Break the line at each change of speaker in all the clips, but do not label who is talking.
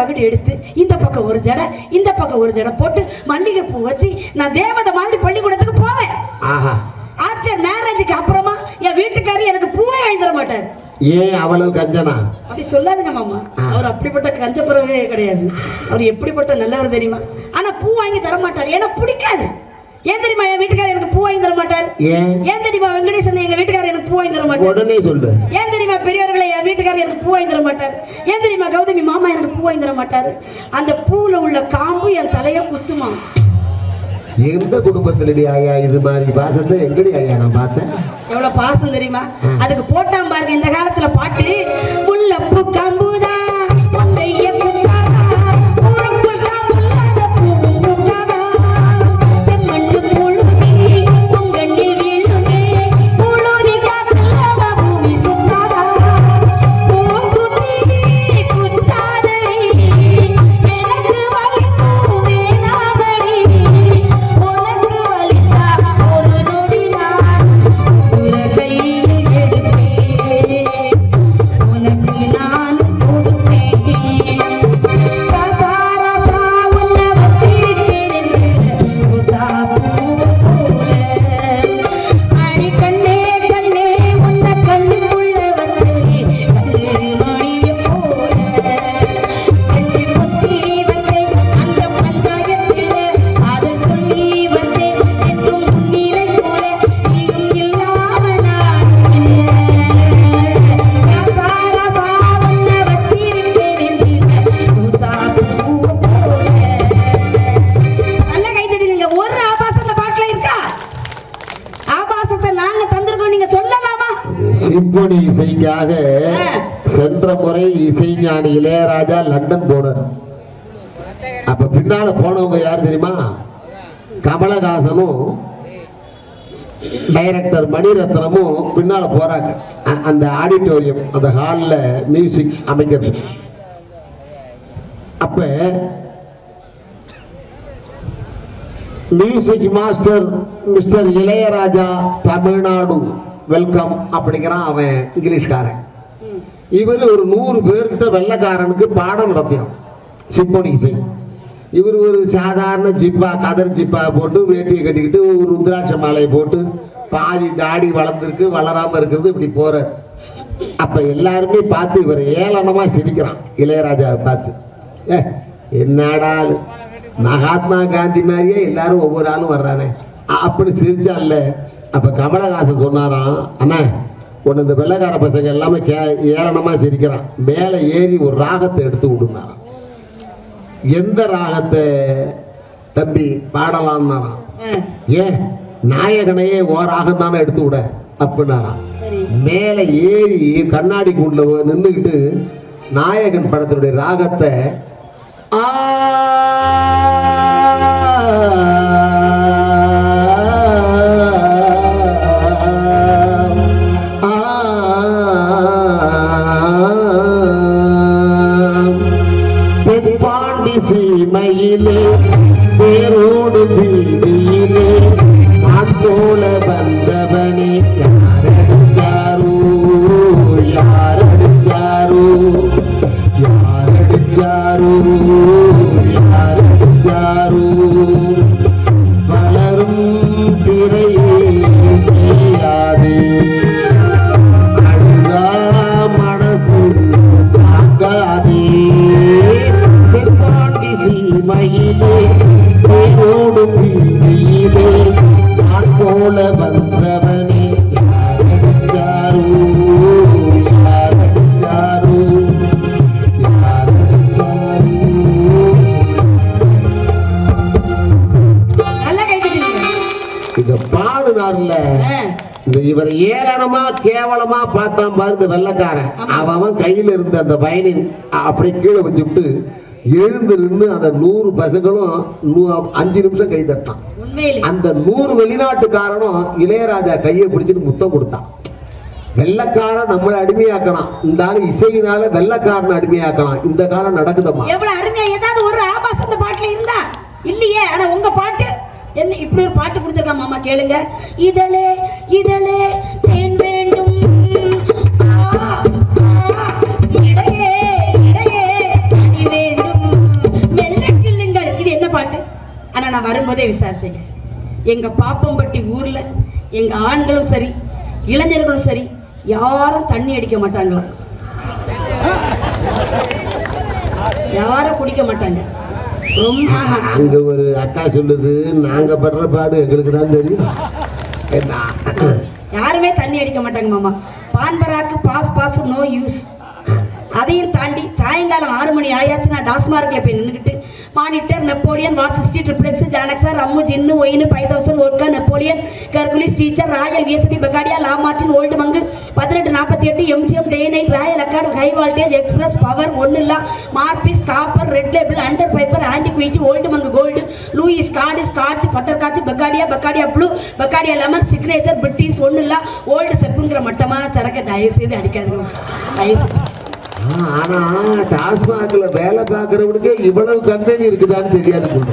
வகுடு எடுத்து இந்த பக்கம் ஒரு ஜடை இந்த பக்கம் ஒரு ஜடை போட்டு மல்லிகை பூ வச்சு நான் தேவதை மாதிரி பள்ளிக்கூடத்துக்கு போவேன். ஆஃப்டர் மேரேஜுக்கு அப்புறமா என் வீட்டுக்காரர் எனக்கு பூவே வாங்கி தர மாட்டார்.
ஏன் அவ்வளவு கஞ்சனா?
அப்படி சொல்லாதுங்க மாமா. அவர் அப்படிப்பட்ட கஞ்சப்புறவே கிடையாது. அவர் எப்படிப்பட்ட நல்லவர் தெரியுமா? ஆனா பூ வாங்கி தர மாட்டார். ஏன்னா பிடிக்காது. ஏன் தெரியுமா என் வீட்டுக்காரர் வாங்கி தர மாட்டார்.
ஏன்?
ஏன் தெரியுமா? வெங்கடேசன் எங்க வீட்டுக்காரர் எனக்கு பூ வாங்கி தர மாட்டார்.
உடனே சொல்லு.
ஏன் தெரியுமா? பெரியவர்களே என் வீட்டுக்காரர் எனக்கு பூ வாங்கி தர மாட்டார். ஏன் தெரியுமா? கௌதமி மாமா எனக்கு பூ வாங்கி தர மாட்டார். அந்த பூல உள்ள காம்பு என் தலைய குத்துமா?
எந்த குடும்பத்திலடி ஐயா இது மாதிரி பாசத்தை? எங்கடி ஐயா நான் பார்த்தேன்.
எவ்வளவு பாசம் தெரியுமா? அதுக்கு போட்டான் பாருங்க இந்த காலத்துல பாட்டு முல்லப்பூ கம்புதா
சென்ற முறை இசைஞானி இளையராஜா லண்டன் போனார். அப்ப பின்னால போனவங்க யார் தெரியுமா? கமலஹாசனும் டைரக்டர் மணிரத்னமும் பின்னால போறாங்க. அந்த ஆடிட்டோரியம் அந்த ஹாலில் மியூசிக் அமைக்கிறது. அப்ப music master mister Ilaiyaraaja Tamil Nadu welcome அப்படிங்கிறான் அவன் இங்கிலீஷ்காரன். இவர் ஒரு நூறு பேர்கிட்ட வெள்ளைக்காரனுக்கு பாடம் நடத்தினான் சிம்பொனி இசை இவர் ஒரு சாதாரண ஜிப்பா கதர் ஜிப்பா போட்டு வேட்டியை கட்டிக்கிட்டு ஒரு ருத்ராட்ச மாலையை போட்டு பாதி தாடி வளர்ந்துருக்கு வளராமல் இருக்கிறது இப்படி போகிறார் அப்போ எல்லாருமே பார்த்து இவர் ஏளனமாக சிரிக்கிறான். இளையராஜாவை பார்த்து. ஏ என்னடா மகாத்மா காந்தி மாதிரியே எல்லாரும் ஒவ்வொரு ஆளும் வர்றானே. அப்படி சிரிச்சால அப்போ கமலஹாசன் சொன்னாராம் அண்ணா உன்னை இந்த வெள்ளைக்கார பசங்க எல்லாமே கே ஏளனமா சிரிக்கிறான். மேலே ஏறி ஒரு ராகத்தை எடுத்து விடுனாராம். எந்த ராகத்தை? தம்பி பாடலாம்னாராம். ஏன்? நாயகனையே ஓராகம் தானே எடுத்து விட? அப்படின்னாராம்
சரி.
மேலே ஏறி கண்ணாடி கூண்டில் நின்றுக்கிட்டு நாயகன் படத்தினுடைய ராகத்தை இவர் ஏளனமா கேவலமா பார்த்தான் பாரு இந்த வெள்ளக்காரன் அவன் கையில இருந்த அந்த பயனின் அப்படியே கீழே வச்சுட்டு எழுந்து நின்று அந்த நூறு பசங்களும் அஞ்சு நிமிஷம் கை தட்டான். அந்த நூறு வெளிநாட்டுக்காரனும் இளையராஜா கையை பிடிச்சிட்டு முத்தம் கொடுத்தான். வெள்ளக்காரன் நம்மளை அடிமையாக்கலாம். இந்த ஆளு இசையினால வெள்ளக்காரனை அடிமையாக்கலாம். இந்த காலம் நடக்குதம்மா.
எவ்வளவு அருமையா ஏதாவது ஒரு இந்த பாட்டுல இருந்தா? இல்லையே ஆனா உங்க பாட்டு என்ன இப்படி ஒரு பாட்டு கொடுத்துருக்கா மாமா கேளுங்க. இதழே இதழே தேன் வேண்டும். இடையே இடையே தனி வேண்டும். மெல்ல இது என்ன பாட்டு? ஆனால் நான் வரும்போதே விசாரிச்சேங்க. எங்கள் பாப்பம்பட்டி ஊரில் எங்கள் ஆண்களும் சரி இளைஞர்களும் சரி யாரும் தண்ணி அடிக்க மாட்டாங்களா? யாரும் குடிக்க மாட்டாங்க.
அங்க ஒரு அக்கா சொல்லுது நாங்க படுற பாடு எங்களுக்கு தான் தெரியும்.
யாருமே தண்ணி அடிக்க மாட்டாங்க மாமா. பான்பராக்கு பாஸ் பாஸ் நோ யூஸ். அதையும் தாண்டி சாயங்காலம் ஆறு மணி ஆயாச்சுன்னா டாஸ்மார்க்கில் போய் நின்றுக்கிட்டு monitor Napoleon VAT sixty triple X ஜானக்ஸா rum gin wine five thousand ஒர்க்கா Napoleon Hercules teacher royal VSP பகாடியா லா மார்டின் ஓல்டு மங்கு பதினெட்டு நாற்பத்தி எட்டு எம்ஜிஎம் டே நைட் ராயல் அக்காடு ஹை வால்டேஜ் எக்ஸ்பிரஸ் பவர் ஒன்று இல்லா மார்பிஸ் copper red label hundred piper antiquity old monk gold Louis காடு scotch butter காட்ச் பக்காடியா Bacardi blue பக்காடியா லெமன் சிக்னேச்சர் பிரிட்டிஷ் ஒன்று இல்லா ஓல்டு செப்புங்கிற மட்டமான சரக்கை தயவு செய்து அடிக்காதுங்க.
தயவுசெய்து. ஆனா டாஸ்மாக்ல வேலை பார்க்கறவனுக்கே இவ்வளவு கம்பெனி இருக்குதான்னு தெரியாது போல.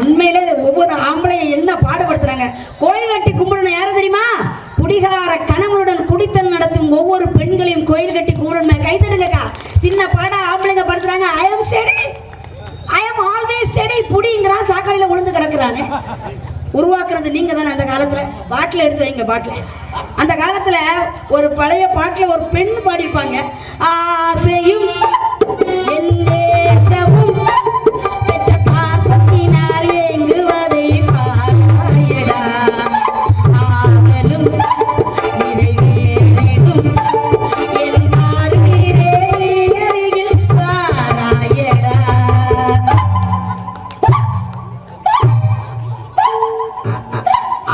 உண்மையிலே ஒவ்வொரு ஆம்பளைய என்ன பாடுபடுத்துறாங்க? கோயில் கட்டி கும்பிடணும் யாரும் தெரியுமா? குடிகார கணவனுடன் குடித்தல் நடத்தும் ஒவ்வொரு பெண்களையும் கோயில் கட்டி கும்பிடணும். கைத்தடுங்கக்கா சின்ன பாடா ஆம்பளைங்க படுத்துறாங்க. I am study I am always study புடிங்கிறான் சாக்கடையில் விழுந்து கிடக்குறானே. உருவாக்குறது நீங்க தானே அந்த காலத்துல. பாட்டில் எடுத்து வைங்க பாட்டில். அந்த காலத்தில் ஒரு பழைய பாட்டில் ஒரு பெண் பாடியிருப்பாங்க ஆசையும்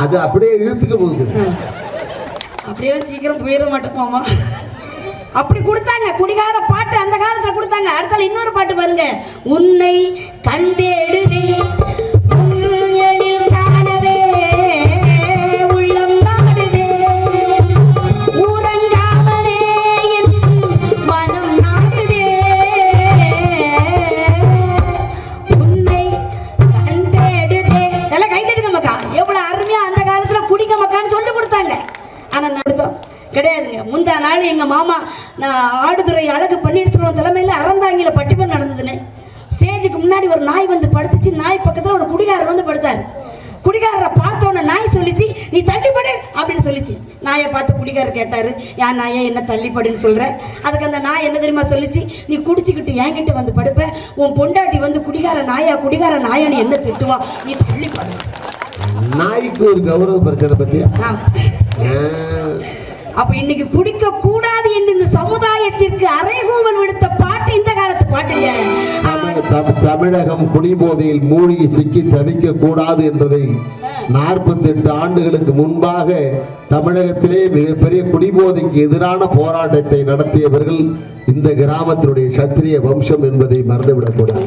அது அப்படியே இழுத்துக்க போகுது
அப்படியே சீக்கிரம் போயிட மாட்டோம் மாமா. அப்படி கொடுத்தாங்க. குடிகார பாட்டு அந்த காலத்துல கொடுத்தாங்க. அடுத்தால இன்னொரு பாட்டு பாருங்க. உன்னை கண்டேடுதே நான் ஆடுதுறை அழகு பன்னீர்செல்வம் தலைமையில அறந்தாங்கில பட்டிமன்றம் நடந்ததுன்னு. ஸ்டேஜுக்கு முன்னாடி ஒரு நாய் வந்து படுத்துச்சு. நாய் பக்கத்துல ஒரு குடிகாரர் வந்து படுத்தாரு. குடிகாரரை பார்த்தோன்னே நாய் சொல்லிச்சு நீ தள்ளிப்படு அப்படின்னு சொல்லிச்சு. நாயை பார்த்து குடிகாரர் கேட்டாரு ஏன் நாயை என்ன தள்ளிப்படுன்னு சொல்ற? அதுக்கு அந்த நாய் என்ன தெரியுமா சொல்லிச்சு நீ குடிச்சுக்கிட்டு என்கிட்ட வந்து படுப்ப. உன் பொண்டாட்டி வந்து குடிகார நாயா குடிகார நாயான்னு என்ன திட்டுவா? நீ தள்ளிப்படு.
நாய்க்கு ஒரு கௌரவ பிரச்சனை.
ஆ. அப்ப இன்னைக்கு குடிக்க கூடாது என்று இந்த சமுதாயத்திற்கு அறைகூவல் விடுத்த பாட்டு இந்த காலத்து பாட்டுங்க.
தமிழகம் குடிபோதையில் மூழ்கி சிக்கி தவிக்க கூடாது என்பதை நாற்பத்தி எட்டு ஆண்டுகளுக்கு முன்பாக தமிழகத்திலே மிகப்பெரிய குடிபோதைக்கு எதிரான போராட்டத்தை நடத்தியவர்கள் இந்த கிராமத்தினுடைய சத்திரிய வம்சம் என்பதை மறந்துவிடக்கூடாது.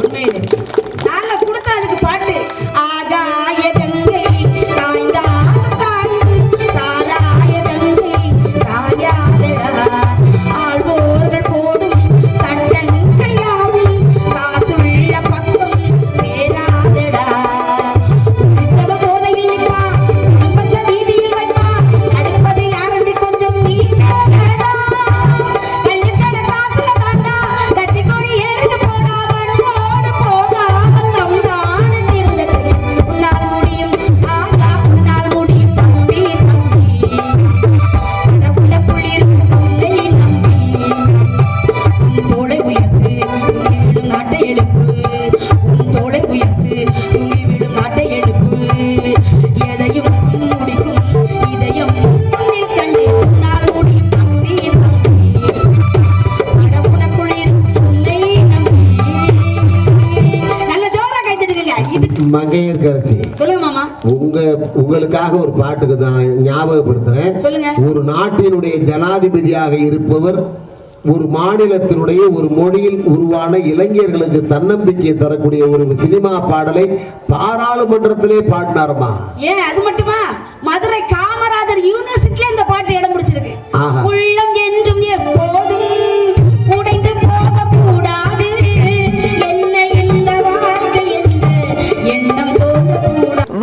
மங்கையர்கரசி
சொல்லுங்க மாமா.
உங்க உங்களுக்காக ஒரு பாட்டுக்கு தான் ஞாபகப்படுத்துறேன்.
சொல்லுங்க.
ஒரு நாட்டினுடைய ஜனாதிபதியாக இருப்பவர் ஒரு மாநிலத்தினுடைய ஒரு மொழியில் உருவான இளைஞர்களுக்கு தன்னம்பிக்கை தரக்கூடிய ஒரு சினிமா பாடலை பாராளுமன்றத்திலே பாடினாரமா?
ஏன் அது மட்டுமா? மதுரை காமராஜர் யூனிவர்சிட்டில இந்த பாட்டு இடம் பிடிச்சிருக்கு. உள்ளம் என்றும்